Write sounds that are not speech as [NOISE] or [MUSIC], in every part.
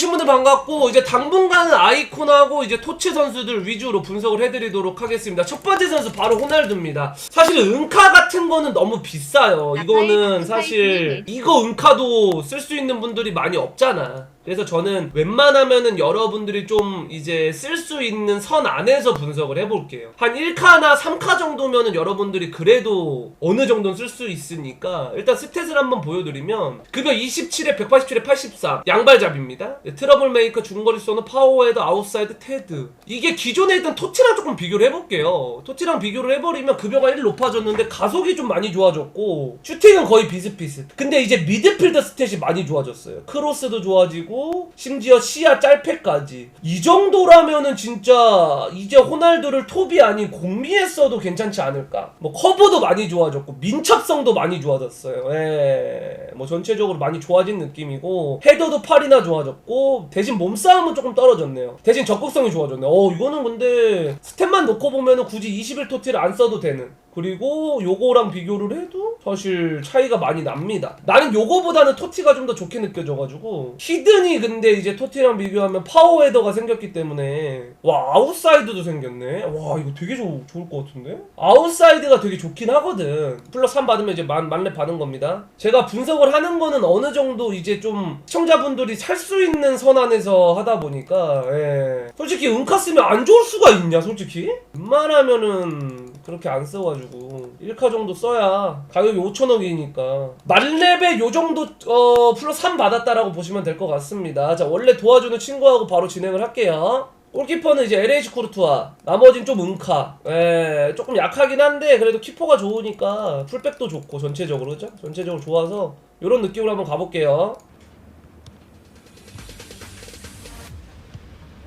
오신 분들 반갑고 이제 당분간은 아이콘하고 이제 토치 선수들 위주로 분석을 해드리도록 하겠습니다. 첫 번째 선수 바로 호날두입니다. 사실 은카 같은 거는 너무 비싸요. 이거는 사실 이거 은카도 쓸 수 있는 분들이 많이 없잖아. 그래서 저는 웬만하면은 여러분들이 좀 이제 쓸 수 있는 선 안에서 분석을 해볼게요. 한 1카나 3카 정도면은 여러분들이 그래도 어느 정도는 쓸 수 있으니까 일단 스탯을 한번 보여드리면 급여 27에 187에 83 양발잡입니다. 네, 트러블 메이커 중거리 쏘는 파워헤드 아웃사이드 테드 이게 기존에 있던 토티랑 조금 비교를 해볼게요. 토티랑 비교를 해버리면 급여가 1 높아졌는데 가속이 좀 많이 좋아졌고 슈팅은 거의 비슷비슷. 근데 이제 미드필더 스탯이 많이 좋아졌어요. 크로스도 좋아지고 심지어 시야 짤패까지. 이 정도라면은 진짜 이제 호날두를 톱이 아닌 공미에 써도 괜찮지 않을까. 뭐 커버도 많이 좋아졌고 민첩성도 많이 좋아졌어요. 예. 뭐 전체적으로 많이 좋아진 느낌이고 헤더도 팔이나 좋아졌고 대신 몸싸움은 조금 떨어졌네요. 대신 적극성이 좋아졌네 어 이거는 근데 스탯만 놓고 보면은 굳이 21토티를 안 써도 되는 그리고 요거랑 비교를 해도 사실 차이가 많이 납니다. 나는 요거보다는 토티가 좀 더 좋게 느껴져가지고 히든이 근데 이제 토티랑 비교하면 파워 헤더가 생겼기 때문에 와 아웃사이드도 생겼네. 와 이거 되게 좋, 좋을 것 같은데? 아웃사이드가 되게 좋긴 하거든. 플러스 3 받으면 이제 만, 만렙 받은 겁니다. 제가 분석을 하는 거는 어느 정도 이제 좀 시청자분들이 살 수 있는 선 안에서 하다 보니까 예. 솔직히 은카 쓰면 안 좋을 수가 있냐 솔직히? 웬만하면은 그렇게 안 써가지고. 1카 정도 써야 가격이 5천억이니까. 만렙에 요 정도 어 플러스 3 받았다라고 보시면 될 것 같습니다. 자 원래 도와주는 친구하고 바로 진행을 할게요. 골키퍼는 이제 LH 쿠르투아 나머진 좀 은카. 예 조금 약하긴 한데 그래도 키퍼가 좋으니까 풀백도 좋고 전체적으로 그죠? 전체적으로 좋아서 요런 느낌으로 한번 가볼게요.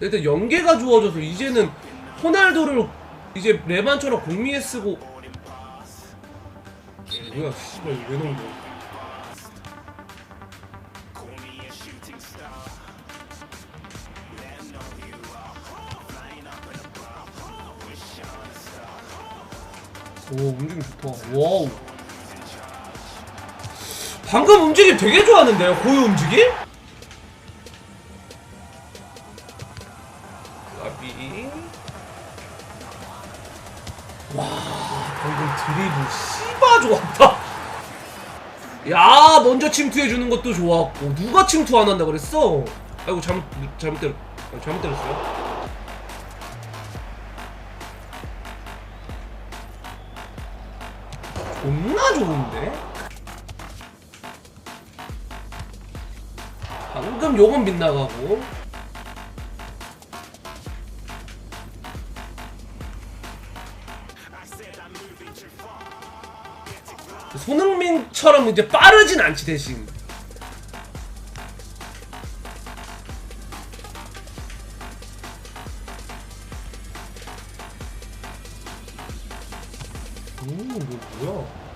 일단 연계가 좋아져서 이제는 호날두를 이제 레반처럼 공미에 쓰고. 뭐야 씨발 왜 넣은 오 움직임 좋다. 와우. 방금 움직임 되게 좋았는데요 고유 움직임? 침투해주는 것도 좋았고 누가 침투 안 한다 그랬어? 아이고 잘못 잘못 때렸 아, 잘못 때렸어요 존나 좋은데? 방금 요건 빗나가고 손흥민처럼 이제 빠르진 않지 대신. 오 이거 뭐야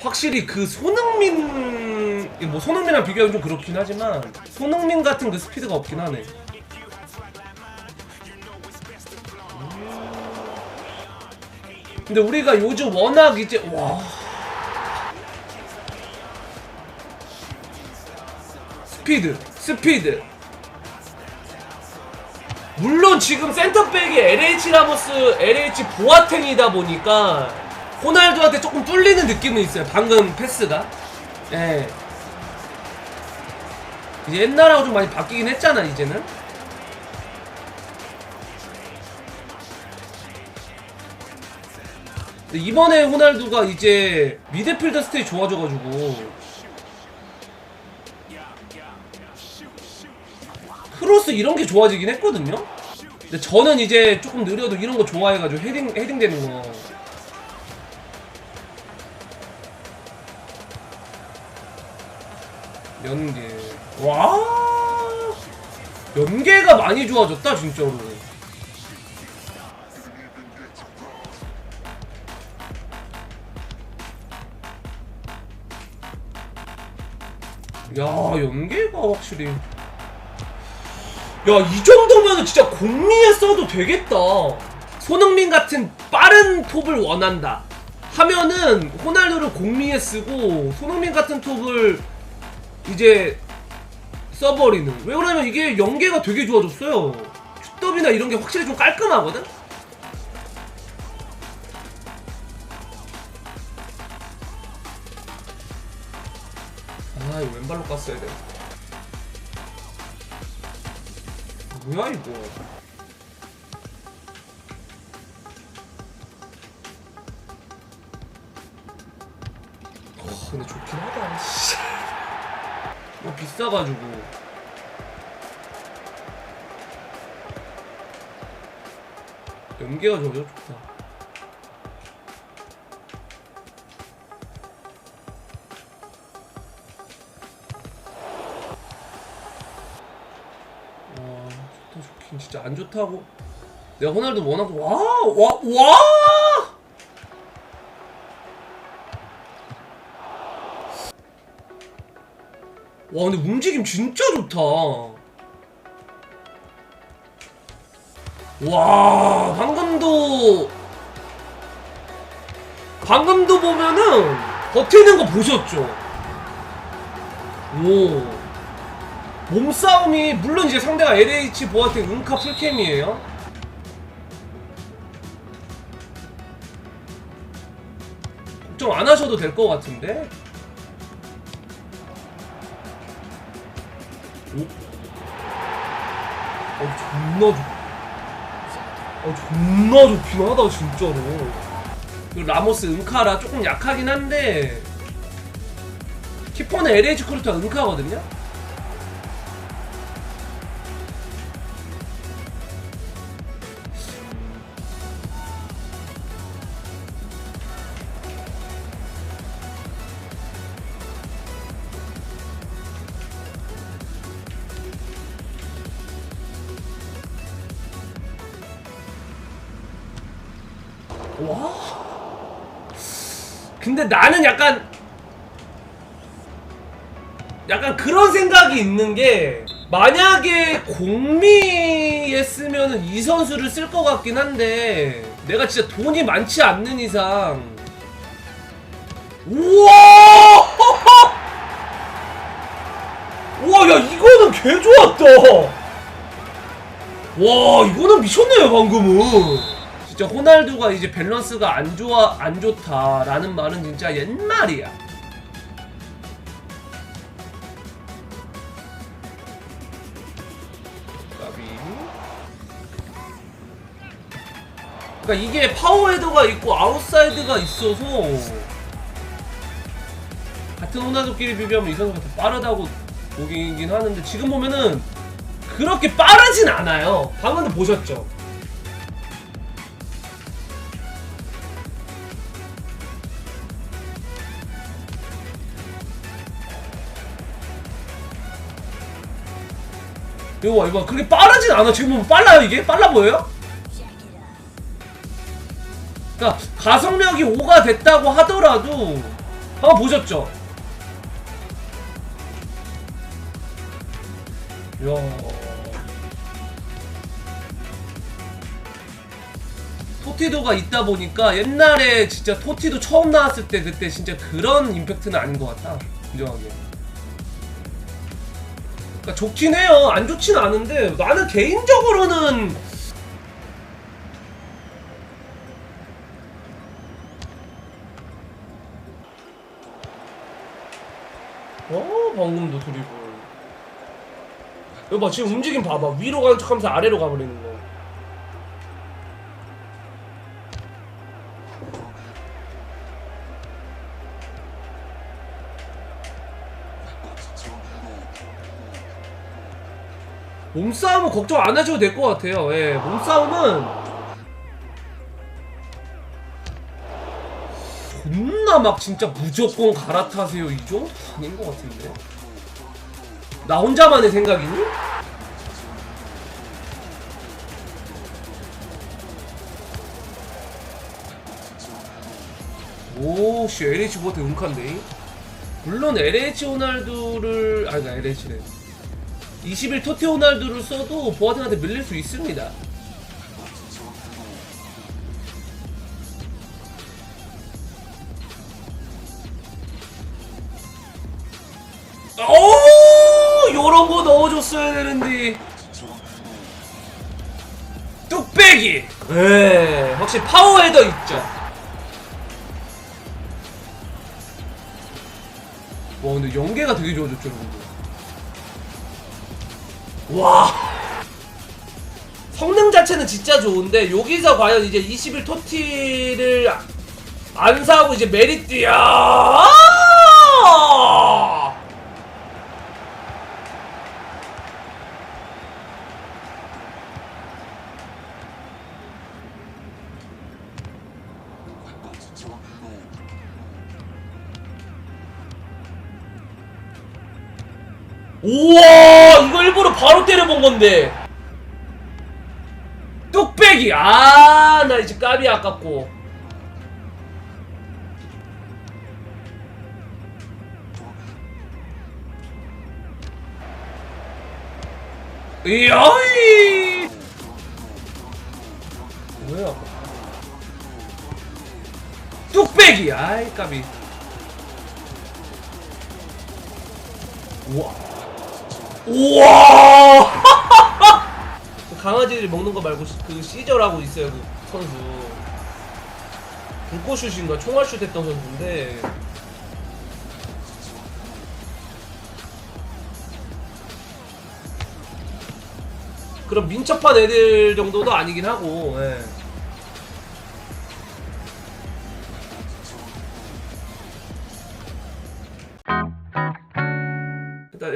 확실히 그 손흥민 이뭐 손흥민이랑 비교하면 좀 그렇긴 하지만 손흥민 같은 그 스피드가 없긴 하네. 근데 우리가 요즘 워낙 이제 와. 스피드 스피드 물론 지금 센터백이 LH 라모스 LH 보아탱이다 보니까 호날두한테 조금 뚫리는 느낌은 있어요 방금 패스가. 예. 옛날하고 좀 많이 바뀌긴 했잖아 이제는. 이번에 호날두가 이제 미드필더 스테이 좋아져가지고 크로스 이런 게 좋아지긴 했거든요. 근데 저는 이제 조금 느려도 이런 거 좋아해가지고 헤딩 헤딩 되는 거. 연계. 와. 연계가 많이 좋아졌다 진짜로. 야 연계가 확실히. 야, 이 정도면 진짜 공미에 써도 되겠다. 손흥민 같은 빠른 톱을 원한다. 하면은 호날두를 공미에 쓰고 손흥민 같은 톱을 이제 써버리는. 왜 그러냐면 이게 연계가 되게 좋아졌어요. 슛더비나 이런 게 확실히 좀 깔끔하거든? 아 이거 왼발로 깠어야 돼 뭐야 이거? 어, 근데 좋긴 하다. 씨. 이거 비싸가지고. 연계가 저저 좋다 진짜 안 좋다고. 내가 호날두 워낙 와와 와 와! 와 근데 움직임 진짜 좋다. 와 방금도 방금도 보면은 버티는 거 보셨죠? 오 몸싸움이 물론 이제 상대가 LH 보아텍 은카 풀캠이에요. 걱정 안 하셔도 될 것 같은데? 오? 어 존나 좋 어, 존나 좋긴 하다 진짜로. 그 라모스 은카라 조금 약하긴 한데 키퍼는 LH 크루트가 은카거든요 나는 약간 약간 그런 생각이 있는 게 만약에 공미에 쓰면은 이 선수를 쓸 것 같긴 한데 내가 진짜 돈이 많지 않는 이상. 우와! [LAUGHS] 와야 이거는 개 좋았다! 와 이거는 미쳤네요 방금은 진짜 호날두가 이제 밸런스가 안 좋아 안 좋다라는 말은 진짜 옛말이야 그러니까 이게 파워헤더가 있고 아웃사이드가 있어서 같은 호날두끼리 비교하면 이 선수가 더 빠르다고 보기긴 하는데 지금 보면은 그렇게 빠르진 않아요. 방금도 보셨죠? 이거 봐, 이거 봐. 그렇게 빠르진 않아. 지금 보면 빨라요, 이게? 빨라 보여요? 그러니까 가속력이 5가 됐다고 하더라도 한번 보셨죠? 야. 토티도가 있다 보니까 옛날에 진짜 토티도 처음 나왔을 때 그때 진짜 그런 임팩트는 아닌 것 같다. 인정하게. 그러니까 좋긴 해요. 안 좋진 않은데 나는 개인적으로는 어 방금도 드리블. 여봐 봐 지금 움직임 봐봐 위로 가는 척하면서 아래로 가버리는 거. 몸싸움은 걱정 안 하셔도 될 것 같아요. 예, 몸싸움은 존나 막 진짜 무조건 갈아타세요 이 정도 아닌 것 같은데. 나 혼자만의 생각이니? 오씨 LH 보트 은칸데 물론 LH 호날두를 아니 나 LH래 20일 토티오날드를 써도 보아팅한테 밀릴 수 있습니다. 오, 요런 거 넣어줬어야 되는데. 뚝배기. 예, 확실히 파워 헤더 있죠. 와 근데 연계가 되게 좋아졌죠 여러분들 와. 성능 자체는 진짜 좋은데 여기서 과연 이제 21 토티를 안 사고 이제 메리트야 우와 이거 일부러 바로 때려본 건데. 뚝배기. 아나 이제 까비 아깝고. 이야이! 뭐야? 뚝배기. 아이 까비 우와 우와! 그 강아지를 먹는 거 말고 시- 그 시절하고 있어요 그 선수. 불꽃슛인가? 총알슛 했던 선수인데. 그런 민첩한 애들 정도도 아니긴 하고 예.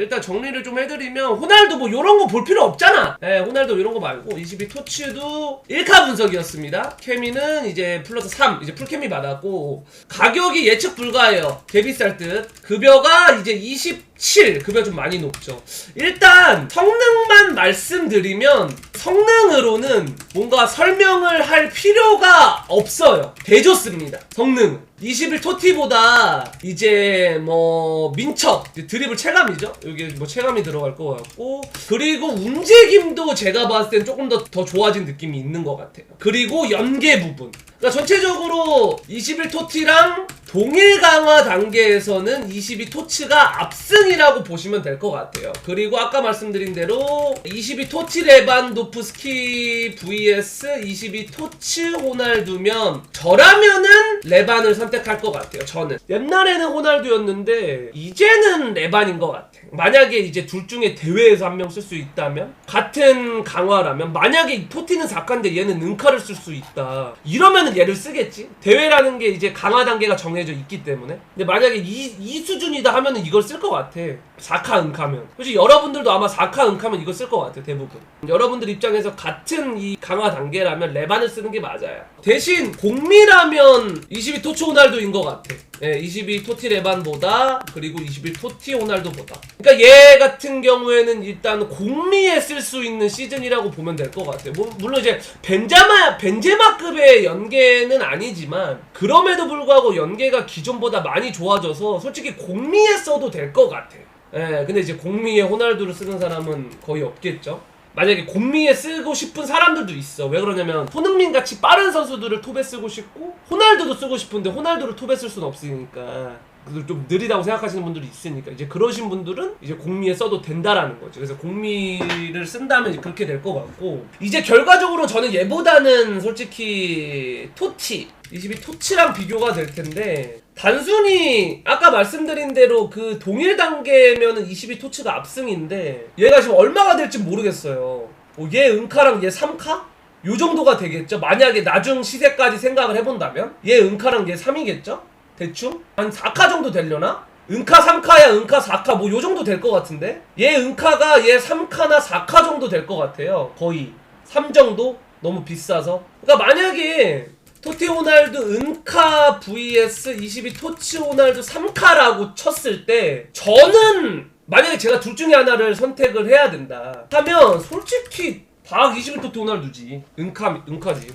일단, 정리를 좀 해드리면 호날두 뭐 이런 거 볼 필요 없잖아. 예, 호날두 이런 거 말고 22 토치도 1카 분석이었습니다. 케미는 이제 플러스 3 이제 풀케미 받았고 가격이 예측 불가해요. 개 비쌀 듯. 급여가 이제 27 급여 좀 많이 높죠. 일단 성능만 말씀드리면 성능으로는 뭔가 설명을 할 필요가 없어요. 대좋습니다. 성능. 21 토티보다 이제 뭐 민첩 드리블 체감이죠. 여기 뭐 체감이 들어갈 것 같고 그리고 움직임도 제가 봤을 땐 조금 더, 더 좋아진 느낌이 있는 것 같아요. 그리고 연계 부분. 그러니까 전체적으로 21 토티랑 동일 강화 단계에서는 22 토치가 압승이라고 보시면 될 것 같아요. 그리고 아까 말씀드린 대로 22 토치 레반도프스키 vs 22 토치 호날두면 저라면은 레반을 선택할 것 같아요. 저는 옛날에는 호날두였는데 이제는 레반인 것 같아. 만약에 이제 둘 중에 대회에서 한 명 쓸 수 있다면 같은 강화라면 만약에 이 토티는 4카인데 얘는 은카를 쓸 수 있다. 이러면은 얘를 쓰겠지. 대회라는 게 이제 강화 단계가 정해져 있기 때문에. 근데 만약에 이, 이 수준이다 하면은 이걸 쓸 것 같아. 4카 은카면. 솔직히 여러분들도 아마 4카 은카면 이거 쓸 것 같아 대부분. 여러분들 입장에서 같은 이 강화 단계라면 레반을 쓰는 게 맞아요. 대신 공미라면 22 토치 호날두인 것 같아. 예, 22 토티 레반보다 그리고 21 토티 호날두보다. 그러니까 얘 같은 경우에는 일단 공미에 쓸 수 있는 시즌이라고 보면 될 것 같아요. 뭐, 물론 이제 벤자마 벤제마급의 연계는 아니지만 그럼에도 불구하고 연계가 기존보다 많이 좋아져서 솔직히 공미에 써도 될 것 같아. 예, 근데 이제 공미에 호날두를 쓰는 사람은 거의 없겠죠. 만약에 곰미에 쓰고 싶은 사람들도 있어. 왜 그러냐면 손흥민 같이 빠른 선수들을 톱에 쓰고 싶고 호날두도 쓰고 싶은데 호날두를 톱에 쓸 수는 없으니까. 그래서 좀 느리다고 생각하시는 분들이 있으니까 이제 그러신 분들은 이제 공미에 써도 된다라는 거죠. 그래서 공미를 쓴다면 그렇게 될 것 같고 이제 결과적으로 저는 얘보다는 솔직히 토치 22 토치랑 비교가 될 텐데 단순히 아까 말씀드린 대로 그 동일 단계면은 22 토치가 압승인데 얘가 지금 얼마가 될지 모르겠어요. 어, 얘 은카랑 얘 3카? 요 정도가 되겠죠. 만약에 나중 시세까지 생각을 해본다면 얘 은카랑 얘 3이겠죠. 대충 한 4카 정도 되려나? 은카 3카야 은카 4카 뭐 요 정도 될 것 같은데 얘 은카가 얘 3카나 4카 정도 될 것 같아요. 거의 3 정도 너무 비싸서. 그러니까 만약에 토티 호날두 은카 vs 22 토치 호날두 3카라고 쳤을 때 저는 만약에 제가 둘 중에 하나를 선택을 해야 된다 하면 솔직히 다21 토티 호날두지. 은카 은카지.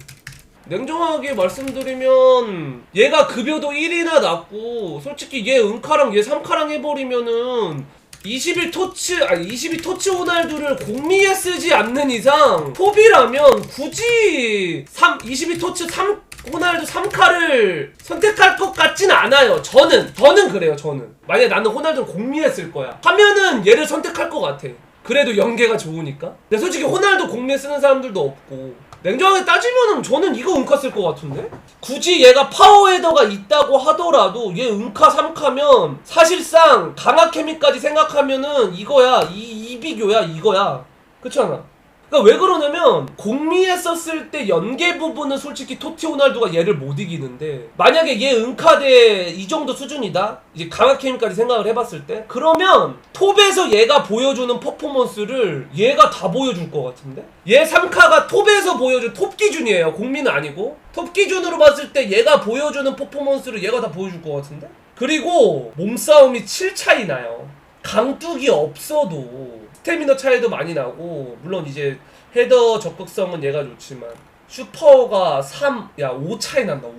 냉정하게 말씀드리면 얘가 급여도 1이나 낮고 솔직히 얘 은카랑 얘 3카랑 해버리면은 21 토치 아니 22 토치 호날두를 공미에 쓰지 않는 이상 톱이라면 굳이 3 22 토치 3 호날두 3카를 선택할 것 같진 않아요. 저는 저는 그래요. 저는 만약 나는 호날두를 공미했을 거야. 하면은 얘를 선택할 것 같아. 그래도 연계가 좋으니까. 근데 솔직히 호날두 공미에 쓰는 사람들도 없고. 냉정하게 따지면은 저는 이거 은카 쓸 것 같은데? 굳이 얘가 파워헤더가 있다고 하더라도 얘 은카 3카면 사실상 강화 케미까지 생각하면은 이거야 이, 이 비교야 이거야 그렇지 않아? 그러니까 왜 그러냐면 공미에 썼을 때 연계 부분은 솔직히 토티 호날두가 얘를 못 이기는데 만약에 얘 은카대 이 정도 수준이다? 이제 강화케미까지 생각을 해봤을 때? 그러면 톱에서 얘가 보여주는 퍼포먼스를 얘가 다 보여줄 것 같은데? 얘 3카가 톱에서 보여준 톱 기준이에요. 공미는 아니고. 톱 기준으로 봤을 때 얘가 보여주는 퍼포먼스를 얘가 다 보여줄 것 같은데? 그리고 몸싸움이 7 차이 나요. 강뚝이 없어도 스태미너 차이도 많이 나고 물론 이제 헤더 적극성은 얘가 좋지만 슈퍼가 3, 야 5 차이 난다 5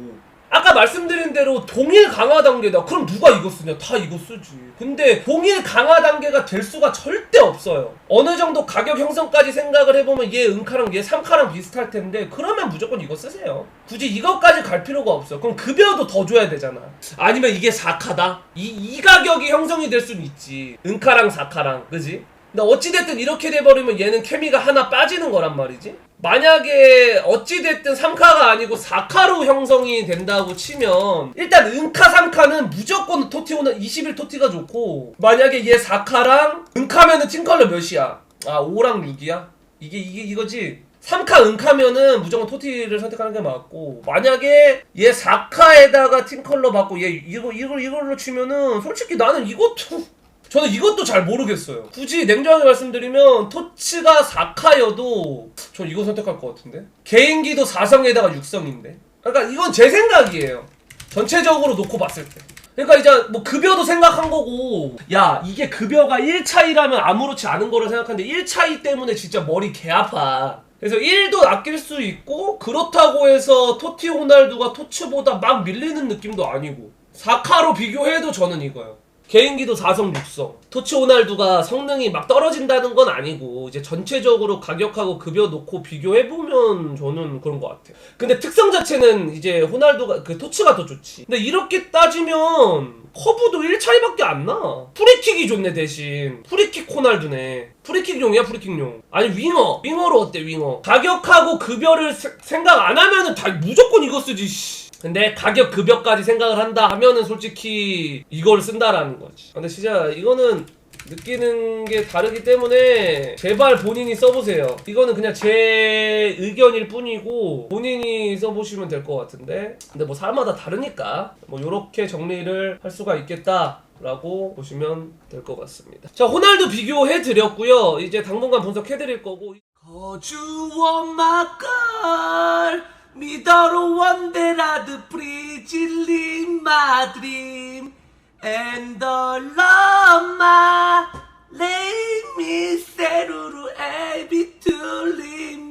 아까 말씀드린 대로 동일 강화 단계다. 그럼 누가 이거 쓰냐? 다 이거 쓰지. 근데 동일 강화 단계가 될 수가 절대 없어요. 어느 정도 가격 형성까지 생각을 해보면 얘 은카랑 얘 3카랑 비슷할 텐데 그러면 무조건 이거 쓰세요. 굳이 이것까지 갈 필요가 없어 그럼 급여도 더 줘야 되잖아. 아니면 이게 4카다? 이, 이 가격이 형성이 될 수는 있지. 은카랑 4카랑. 그지 근데 어찌됐든 이렇게 돼버리면 얘는 케미가 하나 빠지는 거란 말이지 만약에 어찌됐든 3카가 아니고 4카로 형성이 된다고 치면 일단 은카 3카는 무조건 토티오는 21 토티가 좋고 만약에 얘 4카랑 은카면은 팀컬러 몇이야? 아 5랑 6이야? 이게 이게 이거지 3카 은카면은 무조건 토티를 선택하는 게 맞고 만약에 얘 4카에다가 팀컬러 받고 얘 이거 이걸 이걸로 치면은 솔직히 나는 이것도 저는 이것도 잘 모르겠어요. 굳이 냉정하게 말씀드리면 토치가 4카여도 저 이거 선택할 것 같은데. 개인기도 4성에다가 6성인데. 그러니까 이건 제 생각이에요. 전체적으로 놓고 봤을 때. 그러니까 이제 뭐 급여도 생각한 거고 야 이게 급여가 1차이라면 아무렇지 않은 거를 생각하는데 1차이 때문에 진짜 머리 개 아파 그래서 1도 아낄 수 있고 그렇다고 해서 토티 호날두가 토츠보다 막 밀리는 느낌도 아니고 4카로 비교해도 저는 이거요 개인기도 4성 6성. 토치 호날두가 성능이 막 떨어진다는 건 아니고 이제 전체적으로 가격하고 급여 놓고 비교해보면 저는 그런 것 같아요. 근데 특성 자체는 이제 호날두가 그 토치가 더 좋지. 근데 이렇게 따지면 커브도 1차이밖에 안 나. 프리킥이 좋네 대신. 프리킥 호날두네. 프리킥용이야 프리킥용. 아니 윙어. 윙어로 어때 윙어? 가격하고 급여를 세- 생각 안 하면은 다 무조건 이거 쓰지 씨. 근데 가격 급여까지 생각을 한다 하면은 솔직히 이걸 쓴다라는 거지. 근데 진짜 이거는 느끼는 게 다르기 때문에 제발 본인이 써보세요. 이거는 그냥 제 의견일 뿐이고 본인이 써보시면 될 것 같은데. 근데 뭐 사람마다 다르니까 뭐 요렇게 정리를 할 수가 있겠다 라고 보시면 될 것 같습니다. 자 호날두 비교해 드렸고요. 이제 당분간 분석해 드릴 거고. 거주원 마걸 미더러 원데라드 프리질린 마드림 And the lama lay me seruru ebi tulim